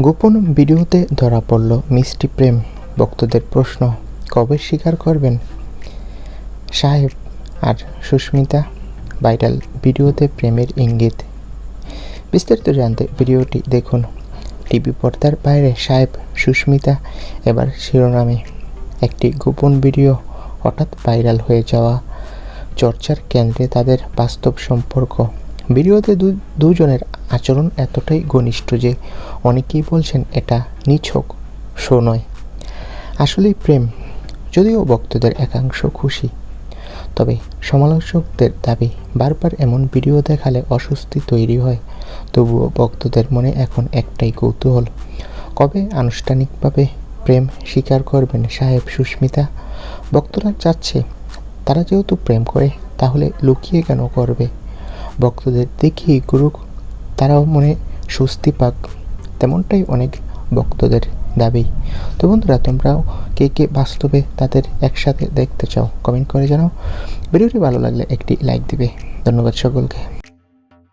গোপন ভিডিওতে ধরা পড়ল মিষ্টি প্রেম। ভক্তদের প্রশ্ন, কবে স্বীকার করবেন? সাহেব আর সুস্মিতা, ভাইরাল ভিডিওতে প্রেমের ইঙ্গিত। বিস্তারিত জানতে ভিডিওটি দেখুন। টিভি পর্দার বাইরে সাহেব, সুস্মিতা, এবার শিরোনামে। একটি গোপন ভিডিও হঠাৎ ভাইরাল হয়ে যাওয়া চর্চার কেন্দ্রে তাদের বাস্তব সম্পর্ক। ভিডিওতে দুজনের আচরণ এতটাই ঘনিষ্ঠ যে অনেকেই বলছেন এটা নিছক, শো নয়। আসলেই প্রেম, যদিও ভক্তদের একাংশ খুশি। তবে সমালোচকদের দাবি, বারবার এমন ভিডিও দেখালে অস্বস্তি তৈরি হয়। তবুও ভক্তদের মনে এখন একটাই কৌতূহল, কবে আনুষ্ঠানিকভাবে প্রেম স্বীকার করবেন সাহেব সুস্মিতা? ভক্তরা চাচ্ছে, তারা যেহেতু প্রেম করে, তাহলে লুকিয়ে কেন করবে? ভক্তদের দেখি গুরু তারাও মনে স্বস্তি পাক। তেমনটাই অনেক ভক্তদের দাবি। তো বন্ধুরা, তোমরাও কে কে বাস্তবে তাদের একসাথে দেখতে চাও কমেন্ট করে জানাও। ভিডিওটি ভালো লাগলে একটি লাইক দিবে। ধন্যবাদ সকলকে।